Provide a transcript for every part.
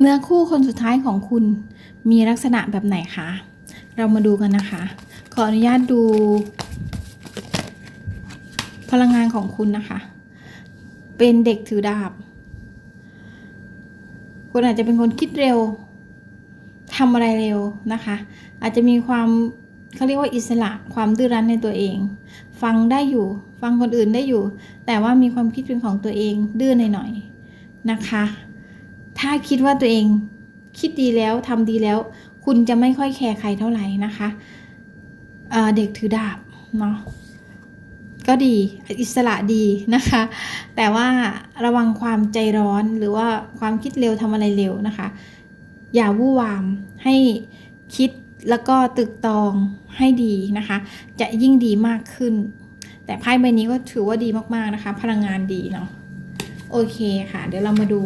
เนื้อคู่คนสุดท้ายของคุณมีลักษณะแบบไหนคะ เรามาดูกันนะคะ ขออนุญาตดู พลังงานของคุณนะคะ เป็นเด็กถือดาบ คุณอาจจะเป็นคนคิดเร็วทำอะไรเร็วนะคะ อาจจะมีความเขาเรียกว่าอิสระความดื้อรั้นในตัวเอง ฟังได้อยู่ ฟังคนอื่นได้อยู่ แต่ว่ามีความคิดเป็นของตัวเองดื้อหน่อยๆนะคะ ถ้าคิดว่าตัวเองคิดดีแล้วทำดีแล้ว คุณจะไม่ค่อยแคร์ใครเท่าไหร่นะคะเเด็กถือดาบเนาะก็ดีอิสระดีนะคะ แต่ว่าระวังความใจร้อนหรือว่าความคิดเร็วทำอะไรเร็วนะคะ อย่าวู่วามให้คิดแล้วก็ตึกตองให้ดีนะคะ จะยิ่งดีมากขึ้น แต่ไพ่ใบนี้ก็ถือว่าดีมากๆนะคะ พลังงานดีเนาะโอเคค่ะ เดี๋ยวเรามาดู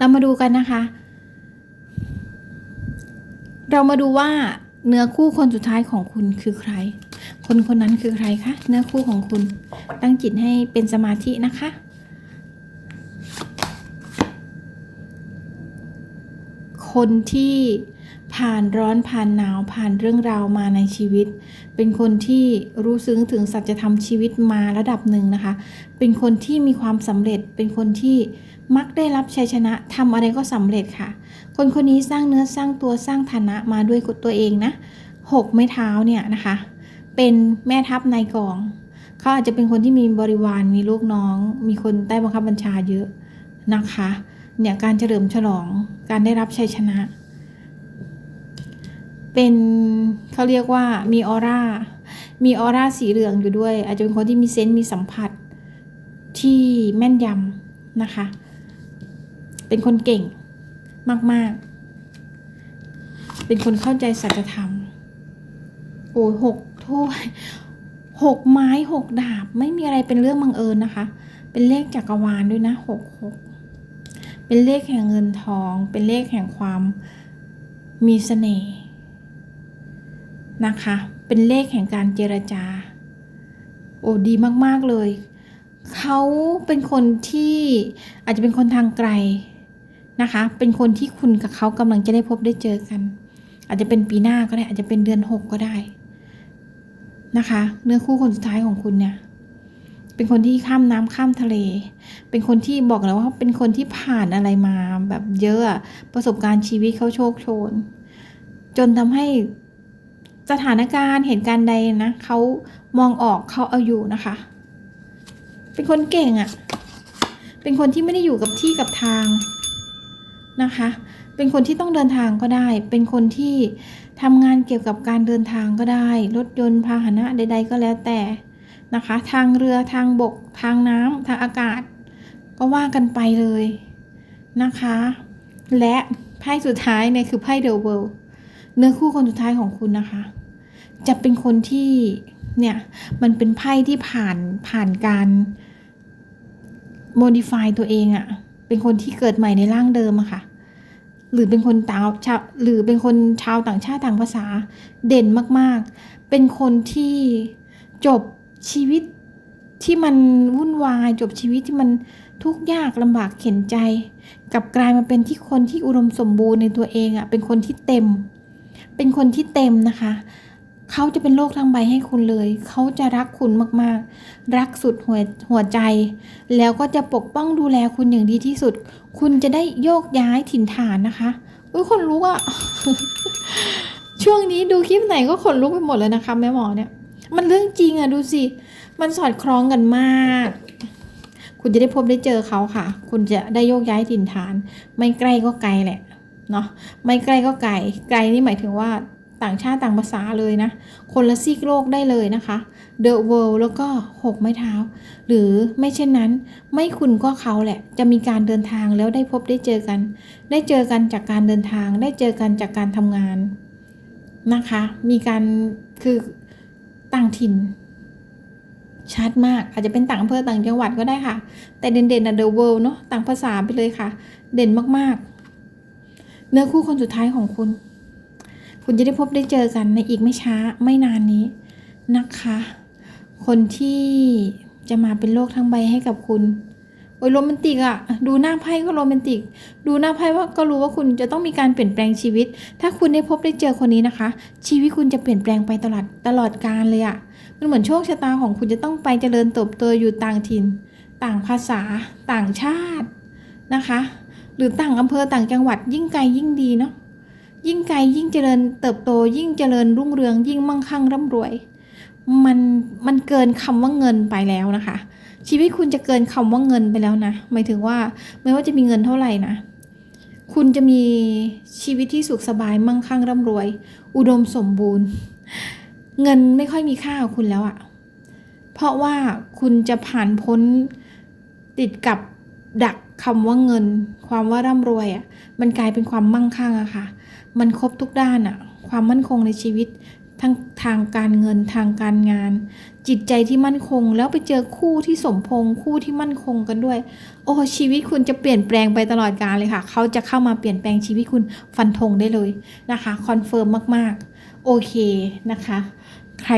เรามาดูกันนะคะ เรามาดูว่าเนื้อคู่คนสุดท้ายของคุณคือใคร คนคนนั้นคือใครคะ เนื้อคู่ของคุณ ตั้งจิตให้เป็นสมาธินะคะ คนที่ ผ่านร้อนผ่านหนาวผ่านเรื่องราวมาในชีวิต เป็นคนที่รู้ซึ้งถึงสัจธรรมชีวิตมาระดับหนึ่งนะคะ เป็นคนที่มีความสำเร็จ เป็นคนที่มักได้รับชัยชนะทำอะไรก็สำเร็จค่ะ คนคนนี้สร้างเนื้อสร้างตัวสร้างฐานะมาด้วยตัวเองนะหกไม้เท้าเนี่ยนะคะ เป็นแม่ทัพนายกอง เขาอาจจะเป็นคนที่มีบริวารมีลูกน้อง มีคนใต้บังคับบัญชาเยอะนะคะ เนี่ยการเฉลิมฉลองการได้รับชัยชนะ เป็นเขาเรียกว่ามีออร่า มีออร่าสีเหลืองอยู่ด้วย อาจจะเป็นคนที่มีเซนต์มีสัมผัสที่แม่นยำนะคะ เป็นคนเก่งมาก ๆ เป็นคนเข้าใจสัจธรรม โอ้หกถ้วยหกไม้หกดาบ ไม่มีอะไรเป็นเรื่องบังเอิญนะคะ เป็นเลขจักรวาลด้วยนะหกหกเป็นเลขแห่งเงินทอง เป็นเลขแห่งความมีเสน่ห์ นะคะ เป็นเลขแห่งการเจรจา โอ้ดีมาก ๆ เลย เขาเป็นคนที่อาจจะเป็นคนทางไกลนะคะ เป็นคนที่คุณกับเขากำลังจะได้พบได้เจอกัน อาจจะเป็นปีหน้าก็ได้ อาจจะเป็นเดือนหกก็ได้นะคะ เนื้อคู่คนสุดท้ายของคุณเนี่ย เป็นคนที่ข้ามน้ำข้ามทะเล เป็นคนที่บอกแล้วว่าเป็นคนที่ผ่านอะไรมาแบบเยอะประสบการณ์ชีวิตเขาโชคโชน จนทำให้ สถานการณ์เหตุการณ์ใดนะเขามองออกเขาเอาอยู่นะคะ เป็นคนเก่งอะ่ะ เป็นคนที่ไม่ได้อยู่กับที่กับทางนะคะ เป็นคนที่ต้องเดินทางก็ได้ เป็นคนที่ทำงานเกี่ยวกับการเดินทางก็ได้ รถยนต์พาหนะใด ๆ ก็แล้วแต่นะคะ ทางเรือทางบก ทางน้ำทางอากาศ ก็ว่ากันไปเลยนะคะ และไพ่สุดท้ายเนี่ยคือไพ่เดอะเวิลด์เนื้อคู่คนสุดท้ายของคุณนะคะ จะเป็นคนที่เนี่ยมันเป็นไพ่ที่ผ่านผ่านการ modify ตัวเองอะเป็นคนที่เกิดใหม่ในร่างเดิมอะค่ะ หรือเป็นคนต่างชาวหรือเป็นคนชาวต่างชาติต่างภาษาเด่นมาก ๆ เป็นคนที่จบชีวิตที่มันวุ่นวายจบชีวิตที่มันทุกข์ยากลำบากเข็นใจกลับกลายมาเป็นที่คนที่อุดมสมบูรณ์ในตัวเองอะเป็นคนที่เต็ม เป็นคนที่เต็มนะคะ เขาจะเป็นโลกทั้งใบให้คุณเลย เขาจะรักคุณมากๆ รักสุดหัวหัวใจ แล้วก็จะปกป้องดูแลคุณอย่างดีที่สุด คุณจะได้โยกย้ายถิ่นฐานนะคะอุ้ยคนลุกอะช่วงนี้ดูคลิปไหนก็ขนลุกไปหมดเลยนะคะแม่หมอเนี่ย มันเรื่องจริงอะดูสิ มันสอดคล้องกันมาก คุณจะได้พบได้เจอเขาค่ะ คุณจะได้โยกย้ายถิ่นฐาน ไม่ใกล้ก็ไกลแหละเนาะไม่ใกล้ก็ไกล ไกลนี่หมายถึงว่า ต่างชาติต่างภาษาเลยนะ คนละซีกโลกได้เลยนะคะ The World แล้วก็หกไม้เท้า หรือไม่เช่นนั้น ไม่คุณก็เขาแหละ จะมีการเดินทางแล้วได้พบได้เจอกัน ได้เจอกันจากการเดินทาง ได้เจอกันจากการทำงานนะคะ มีการคือต่างถิ่นชัดมากอาจจะเป็นต่างอำเภอต่างจังหวัดก็ได้ค่ะ แต่เด่นๆนะ The World เนาะต่างภาษาไปเลยค่ะ เด่นมากๆ เนื้อคู่คนสุดท้ายของคุณ คุณจะได้พบได้เจอกันในอีกไม่ช้าไม่นานนี้นะคะ คนที่จะมาเป็นโลกทั้งใบให้กับคุณโอ้ยโรแมนติกอะดูหน้าไพ่ก็โรแมนติก ดูหน้าไพ่ว่าก็รู้ว่าคุณจะต้องมีการเปลี่ยนแปลงชีวิต ถ้าคุณได้พบได้เจอคนนี้นะคะ ชีวิตคุณจะเปลี่ยนแปลงไปตลอดตลอดกาลเลยอะมันเหมือนโชคชะตาของคุณจะต้องไปเจริญเติบโตอยู่ต่างถิ่น ต่างภาษา ต่างชาตินะคะ หรือต่างอำเภอต่างจังหวัดยิ่งไกลยิ่งดีเนาะ ยิ่งไกลยิ่งเจริญเติบโตยิ่งเจริญรุ่งเรืองยิ่งมั่งคั่งร่ำรวย มันมันเกินคำว่าเงินไปแล้วนะคะ ชีวิตคุณจะเกินคำว่าเงินไปแล้วนะหมายถึงว่าไม่ว่าจะมีเงินเท่าไหร่นะ คุณจะมีชีวิตที่สุขสบายมั่งคั่งร่ำรวย อุดมสมบูรณ์ เงินไม่ค่อยมีค่าคุณแล้วอะเพราะว่าคุณจะผ่านพ้นติดกับดักคำว่าเงิน ความว่าร่ำรวยอะมันกลายเป็นความมั่งคั่งอะค่ะ มันครบทุกด้านอะความมั่นคงในชีวิตทั้งทางการเงินทางการงาน จิตใจที่มั่นคง แล้วไปเจอคู่ที่สมพงคู่ที่มั่นคงกันด้วย โอ้ชีวิตคุณจะเปลี่ยนแปลงไปตลอดกาลเลยค่ะ เขาจะเข้ามาเปลี่ยนแปลงชีวิตคุณฟันธงได้เลยนะคะคอนเฟิร์มมากๆ โอเคนะคะ ใคร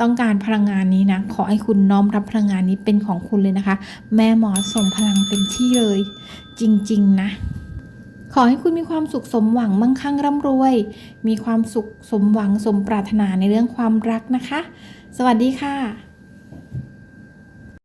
ต้องการพลังงานนี้นะขอให้คุณน้อมรับพลังงานนี้เป็นของคุณเลยนะคะ แม่หมอส่งพลังเต็มที่เลย จริง ๆ นะ ขอให้คุณมีความสุขสมหวังมั่งคั่งร่ำรวย มีความสุขสมหวังสมปรารถนาในเรื่องความรักนะคะ สวัสดีค่ะ